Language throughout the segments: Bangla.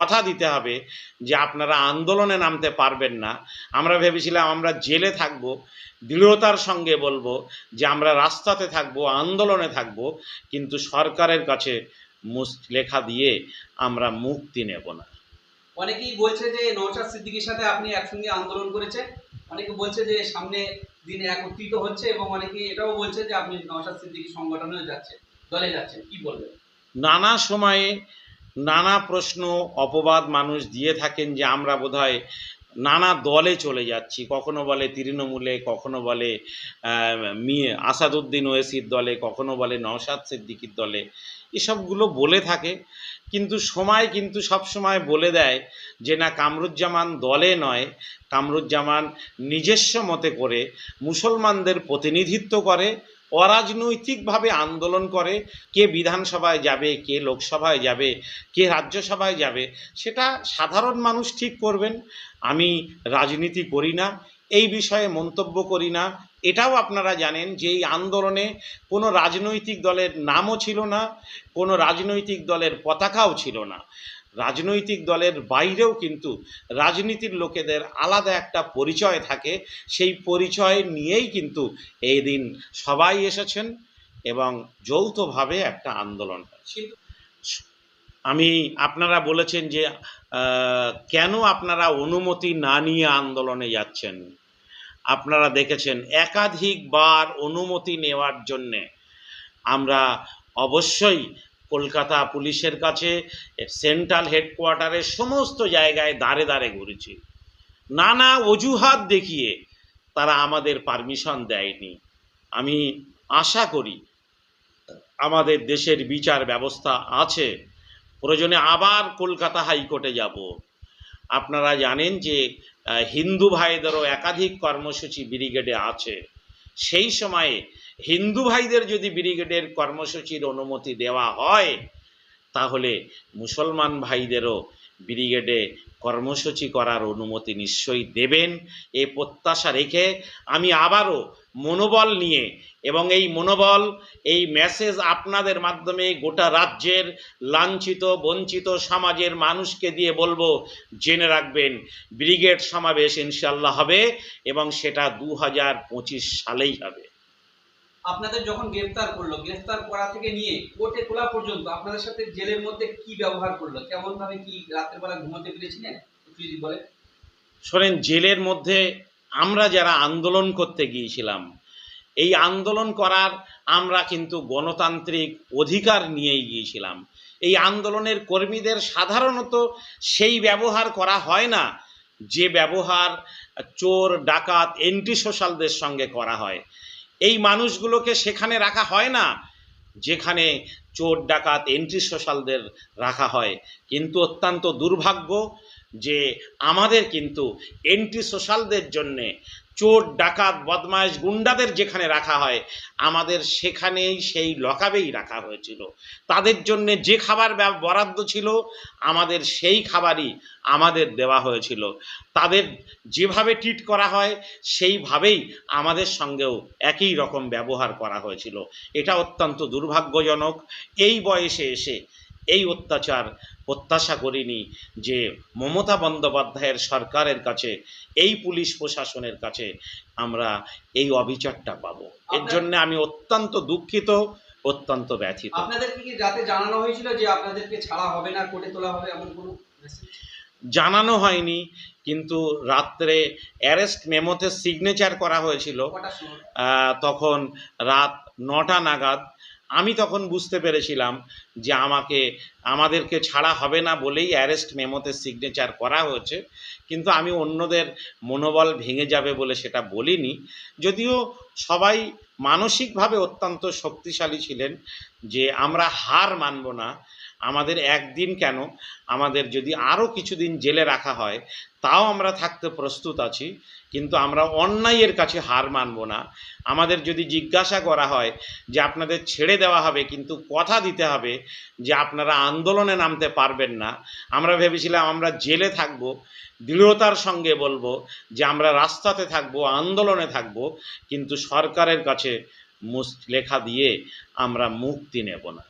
কথা দিতে হবে যে আপনারা আন্দোলনে নামতে পারবেন না। আমরা ভেবেছিলাম আমরা জেলে থাকব দৃঢ়তার সঙ্গে বলব যে আমরা রাস্তাতে থাকব আন্দোলনে থাকব কিন্তু সরকারের কাছে লেখা দিয়ে আমরা মুক্তি নেব না। অনেকেই বলছে যে নৌশাদ সিদ্দিকীর সাথে আপনি একসঙ্গে আন্দোলন করেছেন। অনেকে বলছে যে সামনে দিনে একত্রিত হচ্ছে এবং অনেকে এটাও বলছে যে আপনি নৌশাদ সিদ্দিকী সংগঠনেও যাচ্ছেন দলে যাচ্ছেন। কি বলবেন? নানা সময়ে নানা প্রশ্ন, অপবাদ মানুষ দিয়ে থাকেন যে আমরা বোধহয় নানা দলে চলে যাচ্ছি। কখনো বলে তৃণমূলে, কখনো বলে মিয়ে আসাদুদ্দিন ওয়েসির দলে, কখনো বলে নওশাদ সিদ্দিকির দলে। এসবগুলো বলে থাকে। কিন্তু সময় কিন্তু সব সময় বলে দেয় যে না, কামরুজ্জামান দলে নয়। কামরুজ্জামান নিজস্ব মতে করে মুসলমানদের প্রতিনিধিত্ব করে। অরাজনৈতিকভাবে আন্দোলন করে, কে বিধানসভায় যাবে, কে লোকসভায় যাবে, কে রাজ্যসভায় যাবে, সেটা সাধারণ মানুষ ঠিক করবেন। আমি রাজনীতি করি না, এই বিষয়ে মন্তব্য করি না। এটাও আপনারা জানেন যে এই আন্দোলনে কোনো রাজনৈতিক দলের নামও ছিল না, কোনো রাজনৈতিক দলের পতাকাও ছিল না। রাজনৈতিক দলের বাইরেও কিন্তু রাজনীতির লোকেদের আলাদা একটা পরিচয় থাকে। সেই পরিচয় নিয়েই কিন্তু এই দিন সবাই এসেছেন এবং যৌথভাবে একটা আন্দোলন আমি, আপনারা বলেছেন যে কেন আপনারা অনুমতি না নিয়ে আন্দোলনে যাচ্ছেন? আপনারা দেখেছেন একাধিকবার অনুমতি নেওয়ার জন্যে আমরা অবশ্যই কলকাতা পুলিশের কাছে, সেন্ট্রাল হেডকোয়ার্টারের সমস্ত জায়গায় দাঁড়ে দাঁড়ে ঘুরেছি। নানা অজুহাত দেখিয়ে তারা আমাদের পারমিশন দেয়নি। আমি আশা করি আমাদের দেশের বিচার ব্যবস্থা আছে। প্রয়োজনে আবার কলকাতা হাইকোর্টে যাব। আপনারা জানেন যে হিন্দু ভাইদেরও একাধিক কর্মসূচি ব্রিগেডে আছে। সেই সময়ে হিন্দু ভাইদের যদি ব্রিগেডের কর্মসূচির অনুমতি দেওয়া হয়, তাহলে মুসলমান ভাইদেরও ব্রিগেডে কর্মসূচি করার অনুমতি নিশ্চয়ই দেবেন। এ প্রত্যাশা রেখে আমি আবারও মনোবল নিয়ে এবং এই মনোবল, এই মেসেজ আপনাদের মাধ্যমে গোটা রাজ্যের লাঞ্ছিত, বঞ্চিত সমাজের মানুষকে দিয়ে বলব, জেনে রাখবেন, ব্রিগেড সমাবেশ ইনশাল্লাহ হবে এবং সেটা দু হাজার পঁচিশ সালেই হবে। আপনাদের যখন গ্রেফতার করল, গ্রেফতার করা থেকে নিয়ে কোর্টে তোলা পর্যন্ত আপনাদের সাথে জেলের মধ্যে কি ব্যবহার করল? কেমন ভাবে কি রাতের বেলা ঘুমাতে পেরেছিলেন? যদি বলেন। শোনেন, জেলের মধ্যে আমরা যারা আন্দোলন করতে গিয়েছিলাম, এই আন্দোলন করার আমরা কিন্তু গণতান্ত্রিক অধিকার নিয়েই গিয়েছিলাম। এই আন্দোলনের কর্মীদের সাধারণত সেই ব্যবহার করা হয় না, যে ব্যবহার চোর, ডাকাত এন্টি সোশ্যালদের সঙ্গে করা হয়। এই মানুষগুলোকে সেখানে রাখা হয় না, যেখানে চোর ডাকাত এন্ট্রি সোশ্যালদের রাখা হয়। কিন্তু অত্যন্ত দুর্ভাগ্য যে আমাদের কিন্তু এন্ট্রি সোশ্যালদের জন্যে চোর, ডাকাত বদমাইশ গুন্ডাদের যেখানে রাখা হয়, আমাদের সেখানেই সেই লকাবেই রাখা হয়েছিল। তাদের জন্যে যে খাবার বরাদ্দ ছিল, আমাদের সেই খাবারই আমাদের দেওয়া হয়েছিল। তাদের যেভাবে ট্রিট করা হয়, সেইভাবেই আমাদের সঙ্গেও একই রকম ব্যবহার করা হয়েছিল। এটা অত্যন্ত দুর্ভাগ্যজনক। এই বয়সে এসে এই অত্যাচার প্রত্যাশা করিনি যে মমতা বন্দ্যোপাধ্যায়ের সরকারের কাছে এই পুলিশ প্রশাসনের কাছে আমরা এই অবিচারটা পাবো। এর জন্য আমি অত্যন্ত দুঃখিত অত্যন্ত ব্যথিত। আপনাদেরকে কি রাতে জানানো হয়েছিল যে আপনাদেরকে ছাড়া হবে না কোর্টে তোলা হবে এমন কোনো জানানো হয়নি কিন্তু রাত্রে অ্যারেস্ট মেমোতে সিগনেচার করা হয়েছিল। তখন রাত নটা নাগাদ আমি তখন বুঝতে পেরেছিলাম যে আমাকে, আমাদেরকে ছাড়া হবে না বলেই অ্যারেস্ট মেমোতে সিগনেচার করা হয়েছে। কিন্তু আমি অন্যদের মনোবল ভেঙে যাবে বলে সেটা বলিনি। যদিও সবাই মানসিকভাবে অত্যন্ত শক্তিশালী ছিলেন যে আমরা হার মানব না। আমাদের একদিন কেন? আমাদের যদি আরও কিছুদিন জেলে রাখা হয়, তাও আমরা থাকতে প্রস্তুত আছি, কিন্তু আমরা অন্যায়ের কাছে হার মানব না। আমাদের যদি জিজ্ঞাসা করা হয় যে আপনাদের ছেড়ে দেওয়া হবে, কিন্তু কথা দিতে হবে যে আপনারা আন্দোলনে নামতে পারবেন না, আমরা ভেবেছিলাম আমরা জেলে থাকব, দৃঢ়তার সঙ্গে বলব যে আমরা রাস্তাতে থাকব, আন্দোলনে থাকব, কিন্তু সরকারের কাছে লেখা দিয়ে আমরা মুক্তি নেব না।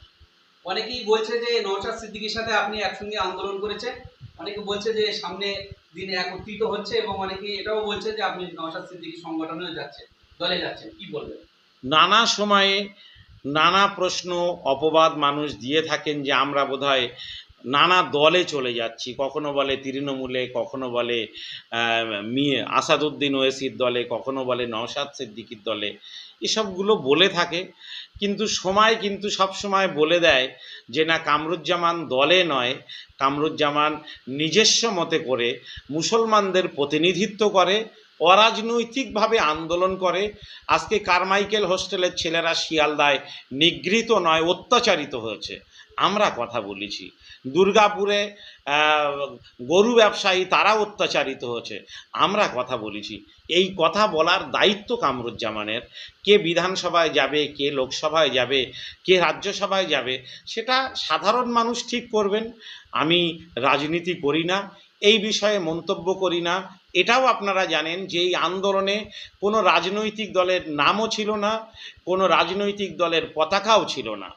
অনেকেই বলছে যে নৌশাদ সিদ্দিকির সাথে আপনি একসঙ্গে আন্দোলন করেছেন। অনেকে বলছে যে সামনে দিনে একত্রিত হচ্ছে এবং অনেকে এটাও বলছে যে আপনি নওশাদ সিদ্দিকি সংগঠনেও যাচ্ছেন, দলে যাচ্ছেন। কি বলবেন? নানা সময়ে নানা প্রশ্ন, অপবাদ মানুষ দিয়ে থাকেন যে আমরা বোধহয় নানা দলে চলে যাচ্ছি। কখনো বলে তৃণমূলে, কখনো বলে মিয়ে আসাদুদ্দিন ওয়েসির দলে, কখনো বলে নওশাদ সিদ্দিকির দলে। এসবগুলো বলে থাকে। কিন্তু সময় কিন্তু সব সময় বলে দেয় যে, না, কামরুজ্জামান দলে নয়। কামরুজ্জামান নিজস্ব মতে করে মুসলমানদের প্রতিনিধিত্ব করে, অরাজনৈতিকভাবে আন্দোলন করে। আজকে কারমাইকেল হোস্টেলের ছেলেরা শিয়ালদায় নিগৃহীত নয়, অত্যাচারিত হয়েছে। আমরা কথা বলেছি। দুর্গাপুরে গরু ব্যবসায়ী তারা অত্যাচারিত হচ্ছে আমরা কথা বলেছি। এই কথা বলার দায়িত্ব কামরুজ্জামানের। কে বিধানসভায় যাবে, কে লোকসভায় যাবে, কে রাজ্যসভায় যাবে, সেটা সাধারণ মানুষ ঠিক করবেন। আমি রাজনীতি করি না, এই বিষয়ে মন্তব্য করি না। এটাও আপনারা জানেন যে এই আন্দোলনে কোনো রাজনৈতিক দলের নামও ছিল না, কোনো রাজনৈতিক দলের পতাকাও ছিল না।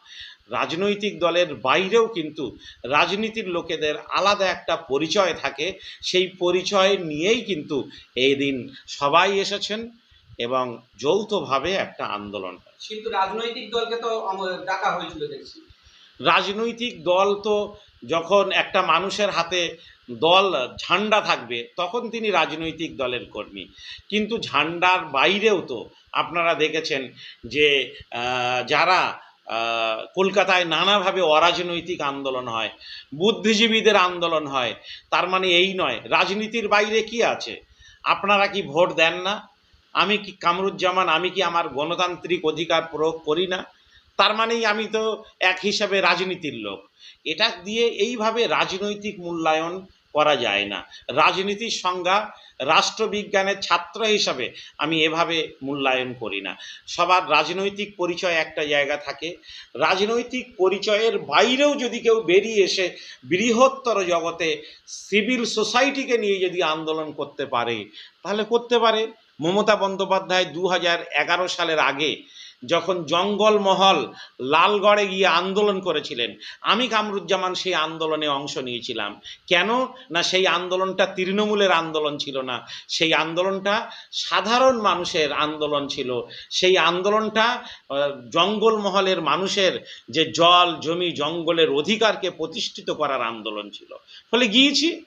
রাজনৈতিক দলের বাইরেও কিন্তু রাজনীতির লোকেদের আলাদা একটা পরিচয় থাকে। সেই পরিচয় নিয়েই কিন্তু এই দিন সবাই এসেছেন এবং যৌথভাবে একটা আন্দোলন কিন্তু রাজনৈতিক দলকে তো ডাকা হয়েছিল দেখছি। রাজনৈতিক দল তো যখন একটা মানুষের হাতে দল ঝান্ডা থাকবে তখন তিনি রাজনৈতিক দলের কর্মী। কিন্তু ঝান্ডার বাইরেও তো আপনারা দেখেছেন যে যারা কলকাতায় নানাভাবে অরাজনৈতিক আন্দোলন হয়, বুদ্ধিজীবীদের আন্দোলন হয়, তার মানে এই নয়, রাজনীতির বাইরে কি আছে? আপনারা কি ভোট দেন না? আমি কি কামরুজ্জামান, আমি কি আমার গণতান্ত্রিক অধিকার প্রয়োগ করি না? তার মানেই আমি তো এক হিসাবে রাজনীতির লোক। এটা দিয়ে এইভাবে রাজনৈতিক মূল্যায়ন করা যায় না। রাজনীতির সংজ্ঞা রাষ্ট্রবিজ্ঞানের ছাত্র হিসাবে আমি এভাবে মূল্যায়ন করি না। সবার রাজনৈতিক পরিচয় একটা জায়গা থাকে। রাজনৈতিক পরিচয়ের বাইরেও যদি কেউ বেরিয়ে এসে বৃহত্তর জগতে সিভিল সোসাইটিকে নিয়ে যদি আন্দোলন করতে পারে, তাহলে করতে পারে। মমতা বন্দ্যোপাধ্যায় দু হাজার এগারো সালের আগে যখন জঙ্গলমহল লালগড়ে গিয়ে আন্দোলন করেছিলেন, আমি কামরুজ্জামান সেই আন্দোলনে অংশ নিয়েছিলাম। কেন? না, সেই আন্দোলনটা তৃণমূলের আন্দোলন ছিল না। সেই আন্দোলনটা সাধারণ মানুষের আন্দোলন ছিল। সেই আন্দোলনটা জঙ্গলমহলের মানুষের যে জল, জমি, জঙ্গলের অধিকারকে প্রতিষ্ঠিত করার আন্দোলন ছিল। ফলে গিয়েছি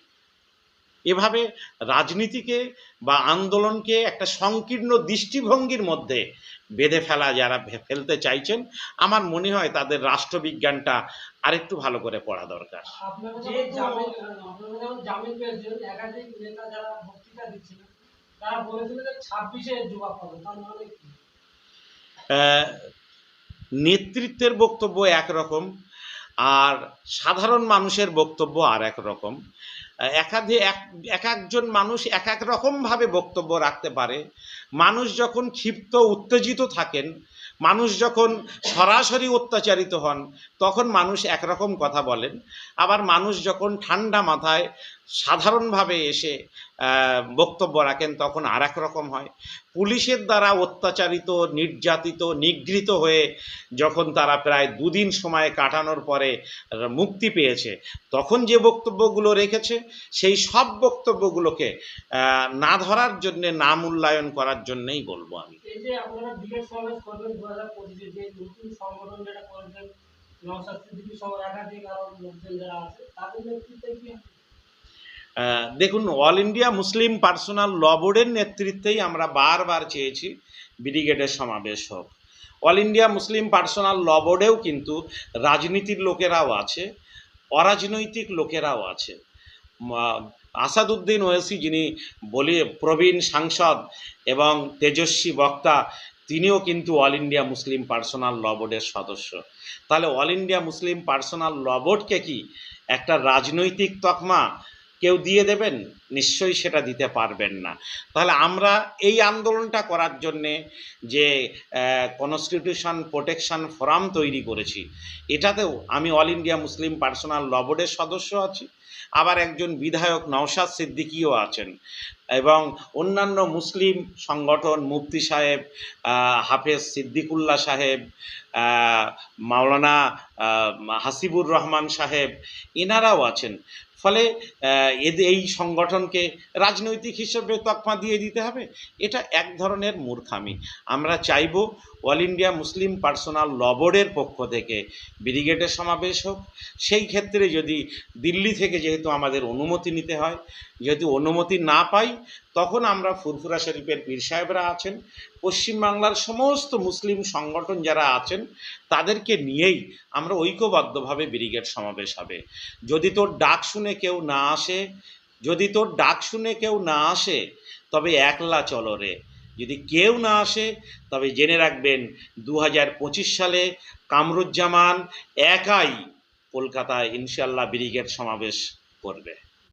এভাবে রাজনীতিকে বা আন্দোলনকে একটা সংকীর্ণ দৃষ্টিভঙ্গির মধ্যে বেঁধে ফেলা যারা ভে- ফেলতে চাইছেন আমার মনে হয় তাদের রাষ্ট্রবিজ্ঞানটা আরেকটু ভালো করে পড়া দরকার। মানে নেতৃত্বের বক্তব্য একরকম আর সাধারণ মানুষের বক্তব্য আর এক রকম। আহ, একাধি এক এক একজন মানুষ এক এক রকমভাবে বক্তব্য রাখতে পারে। মানুষ যখন ক্ষিপ্ত উত্তেজিত থাকেন মানুষ যখন সরাসরি অত্যাচারিত হন তখন মানুষ একরকম কথা বলেন। আবার মানুষ যখন ঠান্ডা মাথায় সাধারণভাবে এসে বক্তব্য রাখেন, তখন আর রকম হয়। পুলিশের দ্বারা অত্যাচারিত, নির্যাতিত, নিগৃহীত হয়ে যখন তারা প্রায় দুদিন সময় কাটানোর পরে মুক্তি পেয়েছে, তখন যে বক্তব্যগুলো রেখেছে, সেই সব বক্তব্যগুলোকে না ধরার জন্যে, না মূল্যায়ন করার জন্যেই বলব আমি। লোকজন যারা আছে, তাদের নেতৃত্বে কি দেখুন all India Muslim personal law বোর্ডের নেতৃত্বেই আমরা বারবার চেয়েছি ব্রিগেডের সমাবেশ হোক। All India Muslim personal law বোর্ডেও কিন্তু রাজনীতির লোকেরাও আছে, অরাজনৈতিক লোকেরাও আছে। আসাদুদ্দিন ওয়েসি যিনি বলি, প্রবীণ সাংসদ এবং তেজস্বী বক্তা, তিনিও কিন্তু all India Muslim personal law বোর্ডের সদস্য। তাহলে all India Muslim personal law বোর্ডকে কি একটা রাজনৈতিক তকমা কেউ দিয়ে দেবেন? নিশ্চয়ই সেটা দিতে পারবেন না। তাহলে আমরা এই আন্দোলনটা করার জন্যে যে কনস্টিটিউশন প্রোটেকশন ফোরাম তৈরি করেছি, এটাতেও আমি all India Muslim personal law বোর্ডের সদস্য আছি, আবার একজন বিধায়ক নওশাদ সিদ্দিকিও আছেন এবং অন্যান্য মুসলিম সংগঠন মুফতি সাহেব হাফেজ সিদ্দিকুল্লাহ সাহেব মাওলানা হাসিবুর রহমান সাহেব, এনারাও আছেন। ফলে এদের এই সংগঠনকে রাজনৈতিক হিসেবে তকমা দিয়ে দিতে হবে। এটা এক ধরনের মূর্খামি। আমরা চাইব all India Muslim personal law বোর্ডের পক্ষ থেকে ব্রিগেডের সমাবেশ হোক। সেই ক্ষেত্রে যদি দিল্লি থেকে যেহেতু আমাদের অনুমতি নিতে হয় যেহেতু অনুমতি না পাই, তখন আমরা ফুরফুরা শরীফের পীর সাহেবরা আছেন। পশ্চিমবাংলার সমস্ত মুসলিম সংগঠন যারা আছেন, তাদেরকে নিয়েই আমরা ঐক্যবদ্ধভাবে ব্রিগেড সমাবেশ হবে। যদি তোর ডাক শুনে কেউ না আসে, যদি তোর ডাক শুনে কেউ না আসে, তবে একলা চলো রে। যদি কেউ না আসে, তবে জেনে রাখবেন দু পঁচিশ সালে কামরুজ্জামান একাই কলকাতায় ইনশাল্লাহ ব্রিগেড সমাবেশ করবে।